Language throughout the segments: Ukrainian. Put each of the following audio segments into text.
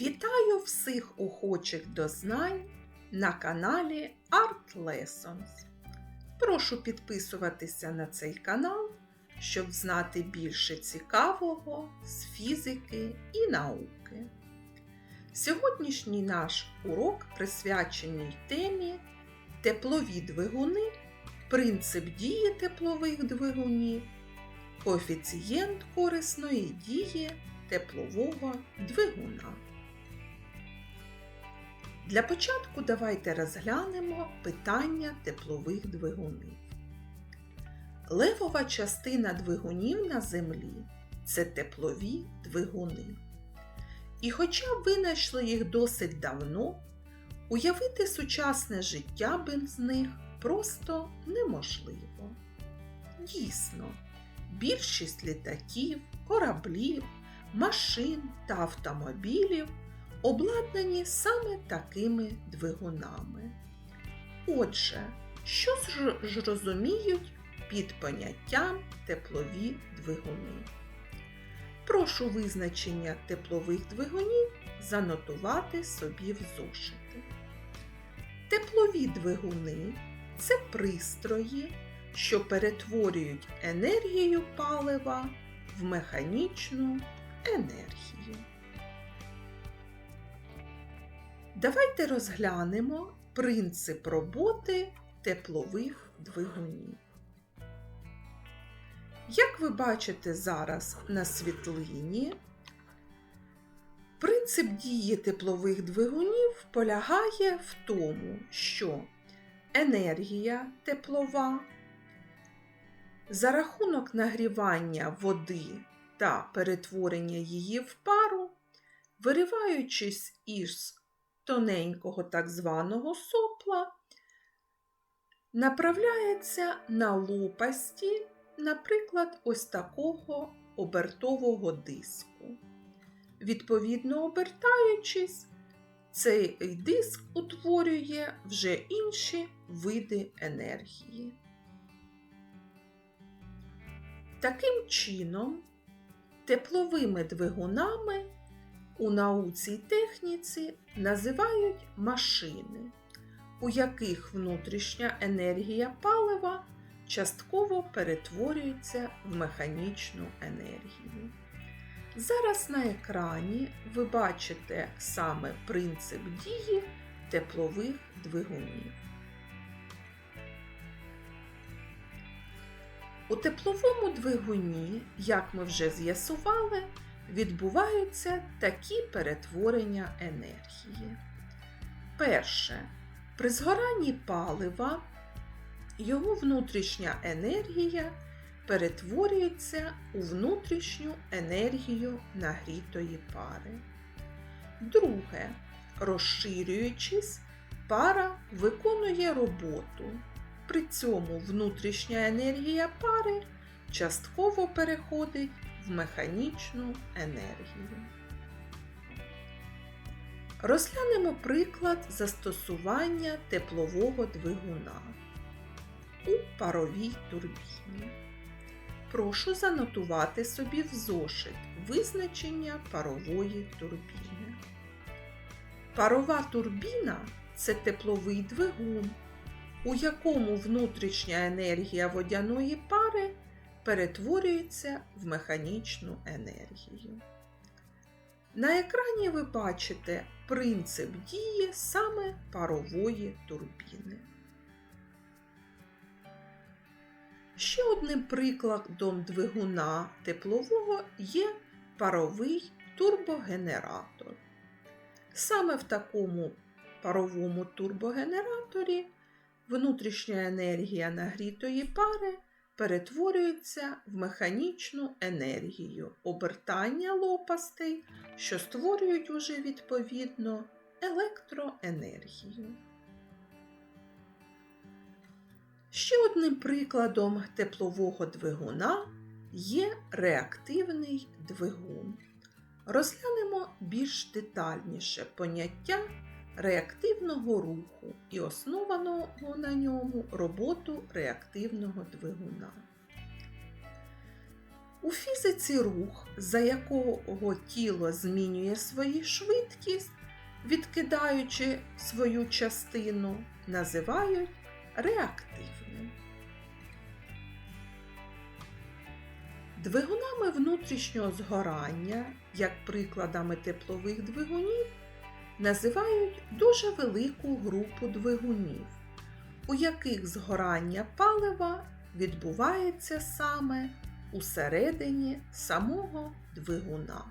Вітаю всіх охочих до знань на каналі Art Lessons. Прошу підписуватися на цей канал, щоб знати більше цікавого з фізики і науки. Сьогоднішній наш урок присвячений темі теплові двигуни, принцип дії теплових двигунів, коефіцієнт корисної дії теплового двигуна. Для початку давайте розглянемо питання теплових двигунів. Левова частина двигунів на Землі це теплові двигуни. І хоча б винайшли їх досить давно, уявити сучасне життя без них просто неможливо. Дійсно, більшість літаків, кораблів, машин та автомобілів обладнані саме такими двигунами. Отже, що ж розуміють під поняттям теплові двигуни? Прошу визначення теплових двигунів занотувати собі в зошити. Теплові двигуни це пристрої, що перетворюють енергію палива в механічну енергію. Давайте розглянемо принцип роботи теплових двигунів. Як ви бачите зараз на світлині, принцип дії теплових двигунів полягає в тому, що енергія теплова за рахунок нагрівання води та перетворення її в пару, вириваючись із тоненького так званого сопла, направляється на лопасті, наприклад, ось такого обертового диску. Відповідно обертаючись, цей диск утворює вже інші види енергії. Таким чином, тепловими двигунами у науці й техніці називають машини, у яких внутрішня енергія палива частково перетворюється в механічну енергію. Зараз на екрані ви бачите саме принцип дії теплових двигунів. У тепловому двигуні, як ми вже з'ясували, відбуваються такі перетворення енергії. Перше, при згоранні палива його внутрішня енергія перетворюється у внутрішню енергію нагрітої пари. Друге, розширюючись, пара виконує роботу. При цьому внутрішня енергія пари частково переходить в механічну енергію. Розглянемо приклад застосування теплового двигуна у паровій турбіні. Прошу занотувати собі в зошит визначення парової турбіни. Парова турбіна це тепловий двигун, у якому внутрішня енергія водяної пари перетворюється в механічну енергію. На екрані ви бачите принцип дії саме парової турбіни. Ще одним прикладом двигуна теплового є паровий турбогенератор. Саме в такому паровому турбогенераторі внутрішня енергія нагрітої пари перетворюється в механічну енергію обертання лопастей, що створюють уже відповідно електроенергію. Ще одним прикладом теплового двигуна є реактивний двигун. Розглянемо більш детальніше поняття реактивного руху і основаного на ньому роботу реактивного двигуна. У фізиці рух, за якого тіло змінює свою швидкість, відкидаючи свою частину, називають реактивним. Двигунами внутрішнього згорання, як прикладами теплових двигунів, називають дуже велику групу двигунів, у яких згорання палива відбувається саме усередині самого двигуна.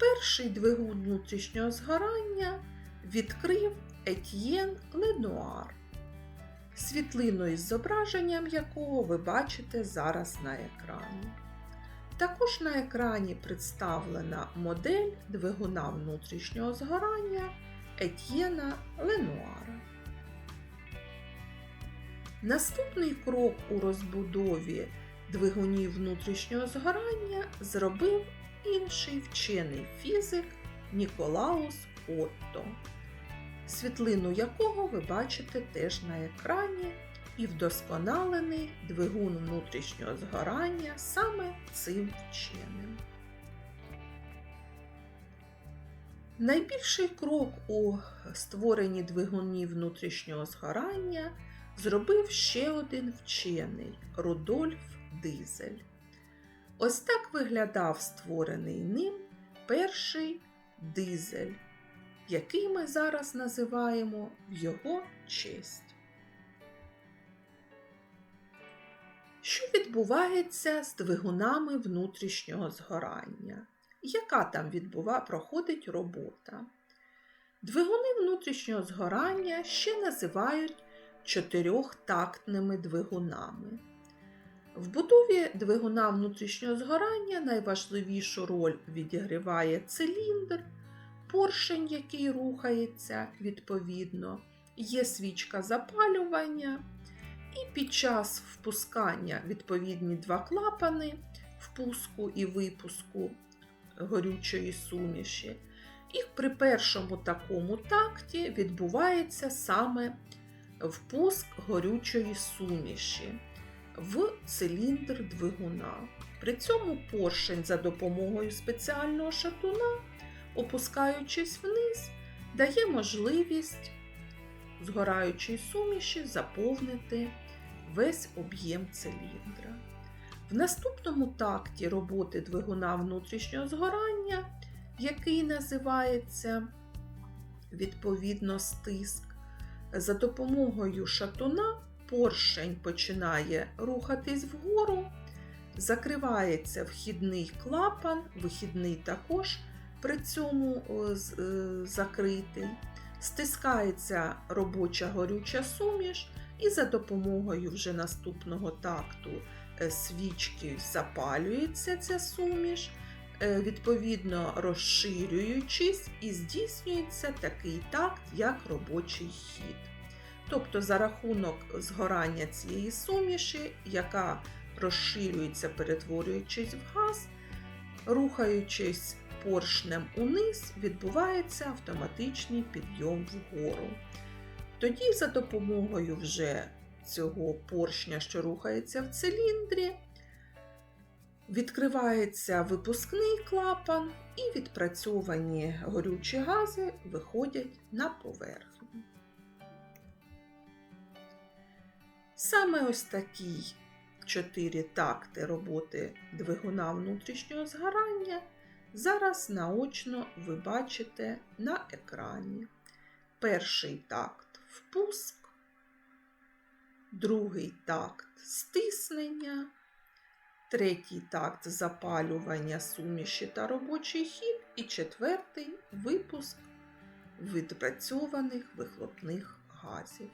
Перший двигун внутрішнього згорання відкрив Етьєн Ленуар, світлину із зображенням якого ви бачите зараз на екрані. Також на екрані представлена модель двигуна внутрішнього згорання Етьєна Ленуара. Наступний крок у розбудові двигунів внутрішнього згорання зробив інший вчений фізик Ніколаус Отто, світлину якого ви бачите теж на екрані, і вдосконалений двигун внутрішнього згорання саме цим вченим. Найбільший крок у створенні двигунів внутрішнього згорання зробив ще один вчений Рудольф Дизель. Ось так виглядав створений ним перший дизель, який ми зараз називаємо в його честь. Що відбувається з двигунами внутрішнього згорання? Яка там відбува, проходить робота? Двигуни внутрішнього згорання ще називають чотирьохтактними двигунами. В будові двигуна внутрішнього згорання найважливішу роль відігріває циліндр, поршень, який рухається відповідно, є свічка запалювання, під час впускання відповідні два клапани впуску і випуску горючої суміші. І при першому такому такті відбувається саме впуск горючої суміші в циліндр двигуна. При цьому поршень за допомогою спеціального шатуна, опускаючись вниз, дає можливість згораючої суміші заповнити весь об'єм циліндра. В наступному такті роботи двигуна внутрішнього згорання, який називається відповідно стиск, за допомогою шатуна поршень починає рухатись вгору, закривається вхідний клапан, вихідний також при цьому закритий, стискається робоча горюча суміш, і за допомогою вже наступного такту е, свічки запалюється ця суміш. Е, відповідно розширюючись, і здійснюється такий такт, як робочий хід. Тобто, за рахунок згорання цієї суміші, яка розширюється, перетворюючись в газ, рухаючись поршнем униз, відбувається автоматичний підйом вгору. Тоді, за допомогою вже цього поршня, що рухається в циліндрі, Відкривається випускний клапан і відпрацьовані горючі гази виходять на поверхню. Саме ось такі чотири такти роботи двигуна внутрішнього згорання зараз наочно ви бачите на екрані. Перший такт впуск, другий такт стиснення. Третій такт запалювання суміші та робочий хід, і четвертий випуск відпрацьованих вихлопних газів.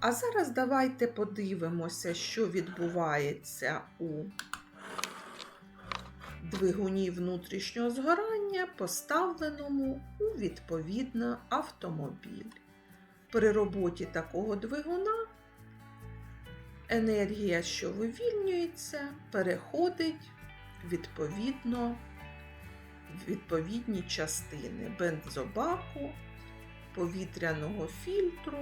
А зараз давайте подивимося, що відбувається у двигуні внутрішнього згорання, поставленому у відповідно автомобіль. При роботі такого двигуна енергія, що вивільнюється, переходить відповідно в відповідні частини бензобаку, повітряного фільтру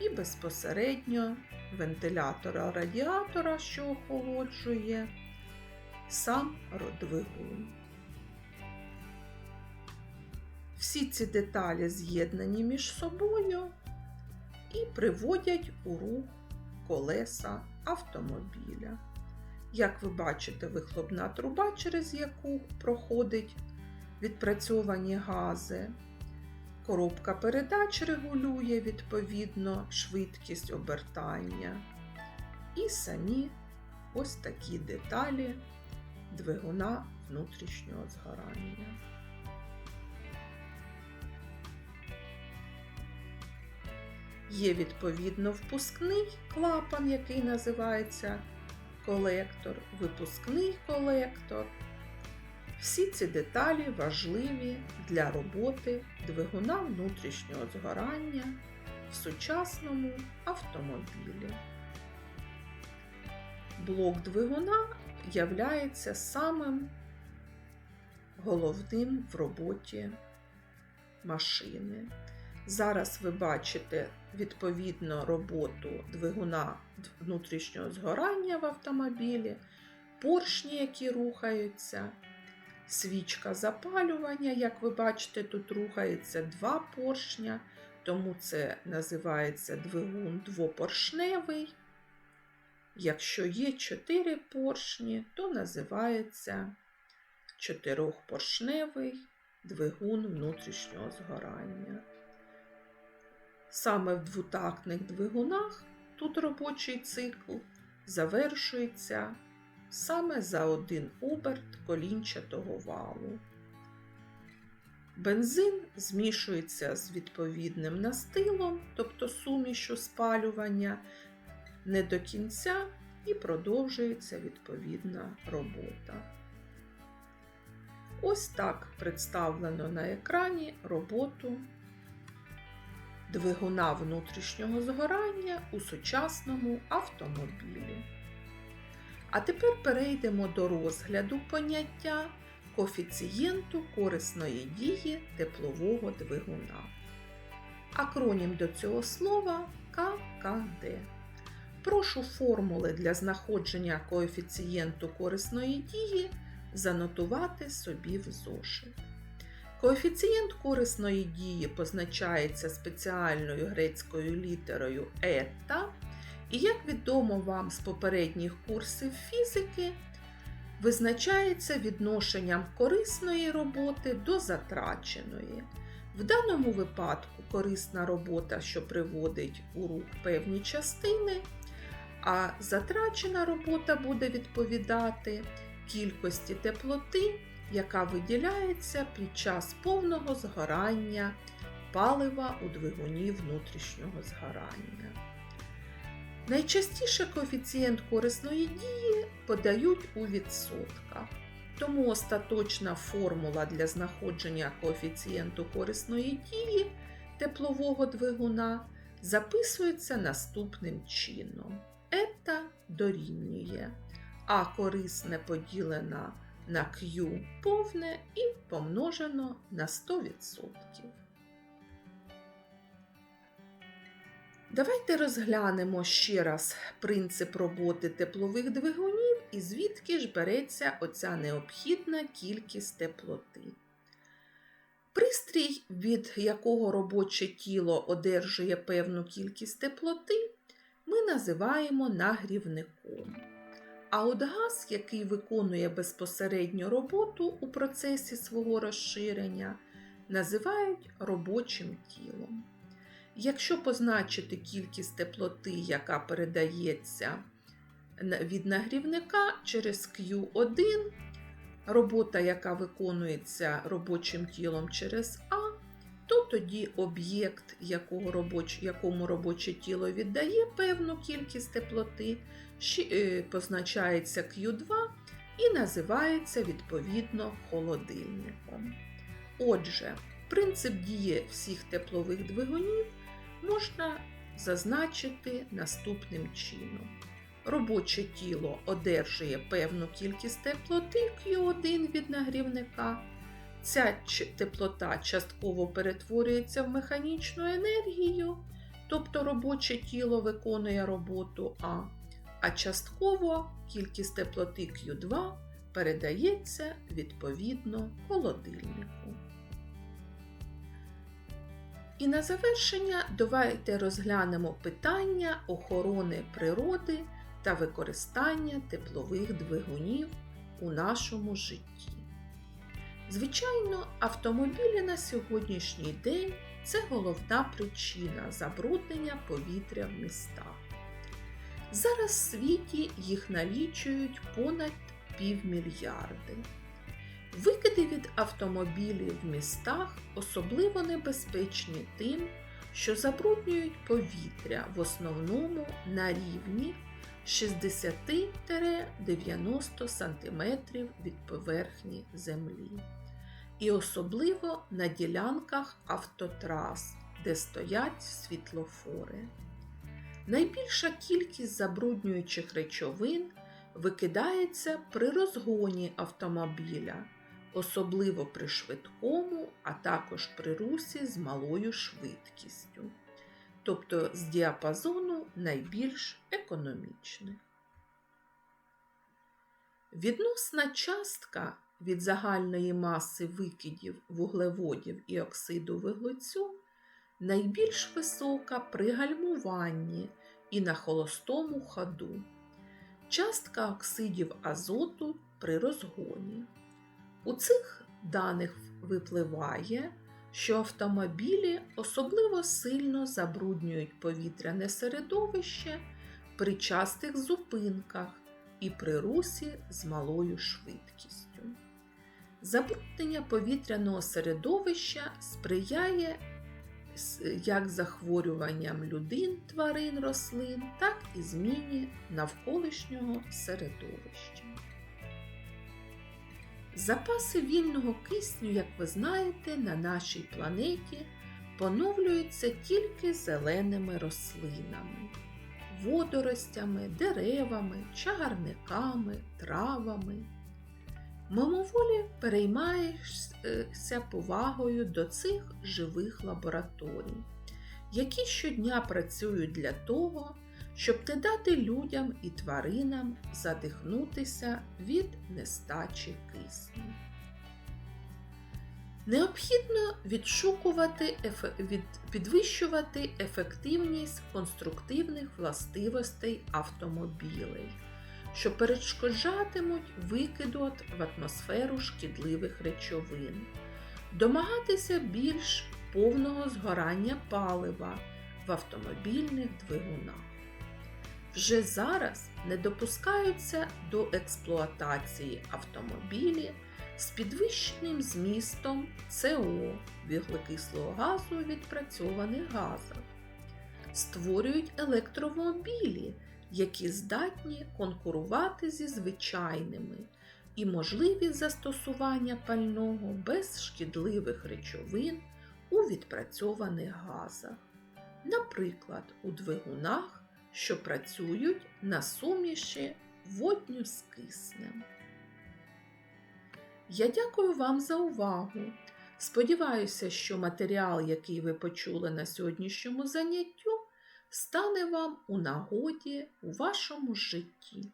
і безпосередньо вентилятора радіатора, що охолоджує сам родвигун. Всі ці деталі з'єднані між собою і приводять у рух колеса автомобіля. Як ви бачите, вихлопна труба, через яку проходить відпрацьовані гази. Коробка передач регулює відповідно швидкість обертання. І самі ось такі деталі двигуна внутрішнього згорання. Є відповідно впускний клапан, який називається колектор, випускний колектор. Всі ці деталі важливі для роботи двигуна внутрішнього згорання в сучасному автомобілі. Блок двигуна являється самим головним в роботі машини. Зараз ви бачите відповідно роботу двигуна внутрішнього згорання в автомобілі, поршні, які рухаються, свічка запалювання. Як ви бачите, тут рухається два поршня, тому це називається двигун двопоршневий. Якщо є чотири поршні, то називається чотирьохпоршневий двигун внутрішнього згорання. Саме в двотактних двигунах тут робочий цикл завершується саме за один оберт колінчатого валу. Бензин змішується з відповідним настилом, тобто сумішю спалювання, не до кінця і продовжується відповідна робота. Ось так представлено на екрані роботу двигуна внутрішнього згорання у сучасному автомобілі. А тепер перейдемо до розгляду поняття коефіцієнту корисної дії теплового двигуна. Акронім до цього слова ККД. Прошу формули для знаходження коефіцієнту корисної дії занотувати собі в зошит. Коефіцієнт корисної дії позначається спеціальною грецькою літерою ета, і, як відомо вам з попередніх курсів фізики, визначається відношенням корисної роботи до затраченої. В даному випадку корисна робота, що приводить у рух певні частини, а затрачена робота буде відповідати кількості теплоти яка виділяється під час повного згорання палива у двигуні внутрішнього згорання. Найчастіше коефіцієнт корисної дії подають у відсотках, тому остаточна формула для знаходження коефіцієнту корисної дії теплового двигуна записується наступним чином. Ета дорівнює, а корисне поділена на Q повне і помножено на 100%. Давайте розглянемо ще раз принцип роботи теплових двигунів і звідки ж береться оця необхідна кількість теплоти. Пристрій, від якого робоче тіло одержує певну кількість теплоти, ми називаємо нагрівником. А от газ, який виконує безпосередньо роботу у процесі свого розширення, називають робочим тілом. Якщо позначити кількість теплоти, яка передається від нагрівника через Q1, робота, яка виконується робочим тілом через А, то тоді об'єкт, якому робоче тіло віддає певну кількість теплоти, Е, позначається Q2 і називається відповідно холодильником. Отже, принцип дії всіх теплових двигунів можна зазначити наступним чином. Робоче тіло одержує певну кількість теплоти Q1 від нагрівника. Ця теплота частково перетворюється в механічну енергію, тобто робоче тіло виконує роботу А, а частково кількість теплоти Q2 передається відповідно холодильнику. І на завершення давайте розглянемо питання охорони природи та використання теплових двигунів у нашому житті. Звичайно, автомобілі на сьогоднішній день це головна причина забруднення повітря в містах. Зараз в світі їх налічують понад півмільярди. Викиди від автомобілів в містах особливо небезпечні тим, що забруднюють повітря в основному на рівні 60-90 см від поверхні землі. І особливо на ділянках автотрас, де стоять світлофори. Найбільша кількість забруднюючих речовин викидається при розгоні автомобіля, особливо при швидкому, а також при русі з малою швидкістю, тобто з діапазону найбільш економічних. Відносна частка від загальної маси викидів вуглеводів і оксиду вуглецю найбільш висока при гальмуванні і на холостому ходу. Частка оксидів азоту при розгоні. У цих даних випливає, що автомобілі особливо сильно забруднюють повітряне середовище при частих зупинках і при русі з малою швидкістю. Забруднення повітряного середовища сприяє як захворюванням людин, тварин, рослин, так і зміні навколишнього середовища. Запаси вільного кисню, як ви знаєте, на нашій планеті поновлюються тільки зеленими рослинами, водоростями, деревами, чагарниками, травами. Мимоволі переймаєшся повагою до цих живих лабораторій, які щодня працюють для того, щоб не дати людям і тваринам задихнутися від нестачі кисню. Необхідно відшукувати, від, підвищувати ефективність конструктивних властивостей автомобілей що перешкоджатимуть викиду в атмосферу шкідливих речовин, домагатися більш повного згорання палива в автомобільних двигунах. Вже зараз не допускаються до експлуатації автомобілі з підвищеним змістом СО вуглекислого газу відпрацьованих газах, створюють електромобілі які здатні конкурувати зі звичайними і можливі застосування пального без шкідливих речовин у відпрацьованих газах, наприклад, у двигунах, що працюють на суміші водню з киснем. Я дякую вам за увагу. Сподіваюся, що матеріал, який ви почули на сьогоднішньому заняттю, стане вам у нагоді у вашому житті.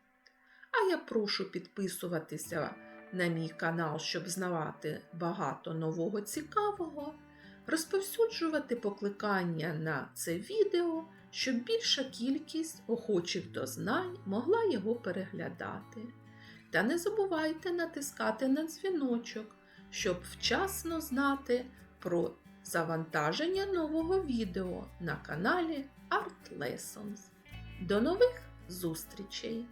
А я прошу підписуватися на мій канал, щоб знавати багато нового цікавого, розповсюджувати покликання на це відео, щоб більша кількість охочих до знань могла його переглядати. Та не забувайте натискати на дзвіночок, щоб вчасно знати про завантаження нового відео на каналі Art Lessons. До нових зустрічей!